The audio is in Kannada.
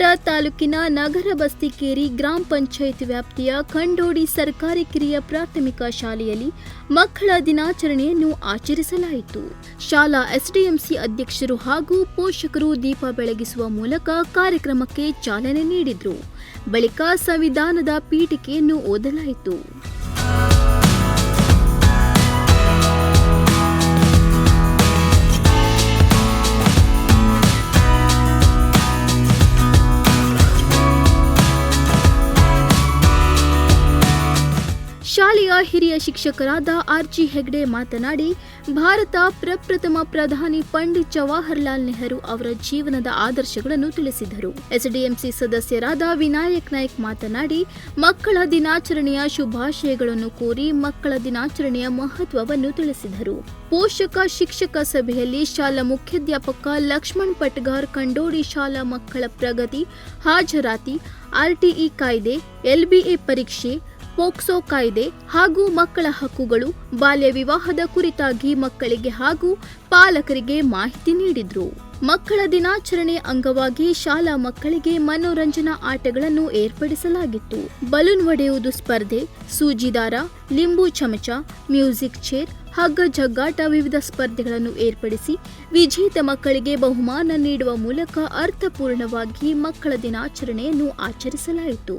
ತಾಲೂಕಿನ ನಗರ ಬಸ್ತಿಕೇರಿ ಗ್ರಾಮ ಪಂಚಾಯತ್ ವ್ಯಾಪ್ತಿಯ ಖಂಡೋಡಿ ಸರ್ಕಾರಿ ಕಿರಿಯ ಪ್ರಾಥಮಿಕ ಶಾಲೆಯಲ್ಲಿ ಮಕ್ಕಳ ದಿನಾಚರಣೆಯನ್ನು ಆಚರಿಸಲಾಯಿತು. ಶಾಲಾ ಎಸ್ಡಿಎಂಸಿ ಅಧ್ಯಕ್ಷರು ಹಾಗೂ ಪೋಷಕರು ದೀಪ ಬೆಳಗಿಸುವ ಮೂಲಕ ಕಾರ್ಯಕ್ರಮಕ್ಕೆ ಚಾಲನೆ ನೀಡಿದರು. ಬಳಿಕ ಸಂವಿಧಾನದ ಪೀಠಿಕೆಯನ್ನು ಓದಲಾಯಿತು. ಶಾಲೆಯ ಹಿರಿಯ ಶಿಕ್ಷಕರಾದ ಆರ್ಜಿ ಹೆಗ್ಡೆ ಮಾತನಾಡಿ, ಭಾರತ ಪ್ರಪ್ರಥಮ ಪ್ರಧಾನಿ ಪಂಡಿತ್ ಜವಾಹರ್ಲಾಲ್ ನೆಹರು ಅವರ ಜೀವನದ ಆದರ್ಶಗಳನ್ನು ತಿಳಿಸಿದರು. ಎಸ್ಡಿಎಂಸಿ ಸದಸ್ಯರಾದ ವಿನಾಯಕ್ ನಾಯ್ಕ್ ಮಾತನಾಡಿ, ಮಕ್ಕಳ ದಿನಾಚರಣೆಯ ಶುಭಾಶಯಗಳನ್ನು ಕೋರಿ ಮಕ್ಕಳ ದಿನಾಚರಣೆಯ ಮಹತ್ವವನ್ನು ತಿಳಿಸಿದರು. ಪೋಷಕ ಶಿಕ್ಷಕ ಸಭೆಯಲ್ಲಿ ಶಾಲಾ ಮುಖ್ಯಾಧ್ಯಾಪಕ ಲಕ್ಷ್ಮಣ್ ಪಟ್ಗಾರ್, ಕಂಡೋಡಿ ಶಾಲಾ ಮಕ್ಕಳ ಪ್ರಗತಿ, ಹಾಜರಾತಿ, ಆರ್ಟಿಇ ಕಾಯ್ದೆ, ಎಲ್ಬಿಎ ಪರೀಕ್ಷೆ ಪೋಕ್ಸೋ ಕಾಯ್ದೆ ಹಾಗೂ ಮಕ್ಕಳ ಹಕ್ಕುಗಳು, ಬಾಲ್ಯ ವಿವಾಹದ ಕುರಿತಾಗಿ ಮಕ್ಕಳಿಗೆ ಹಾಗೂ ಪಾಲಕರಿಗೆ ಮಾಹಿತಿ ನೀಡಿದ್ರು. ಮಕ್ಕಳ ದಿನಾಚರಣೆ ಅಂಗವಾಗಿ ಶಾಲಾ ಮಕ್ಕಳಿಗೆ ಮನೋರಂಜನಾ ಆಟಗಳನ್ನು ಏರ್ಪಡಿಸಲಾಗಿತ್ತು. ಬಲೂನ್ ಒಡೆಯುವುದು ಸ್ಪರ್ಧೆ, ಸೂಜಿದಾರ, ಲಿಂಬು ಚಮಚ, ಮ್ಯೂಸಿಕ್ ಚೇರ್, ಹಗ್ಗ ಜಗ್ಗಾಟ ವಿವಿಧ ಸ್ಪರ್ಧೆಗಳನ್ನು ಏರ್ಪಡಿಸಿ ವಿಜೇತ ಮಕ್ಕಳಿಗೆ ಬಹುಮಾನ ನೀಡುವ ಮೂಲಕ ಅರ್ಥಪೂರ್ಣವಾಗಿ ಮಕ್ಕಳ ದಿನಾಚರಣೆಯನ್ನು ಆಚರಿಸಲಾಯಿತು.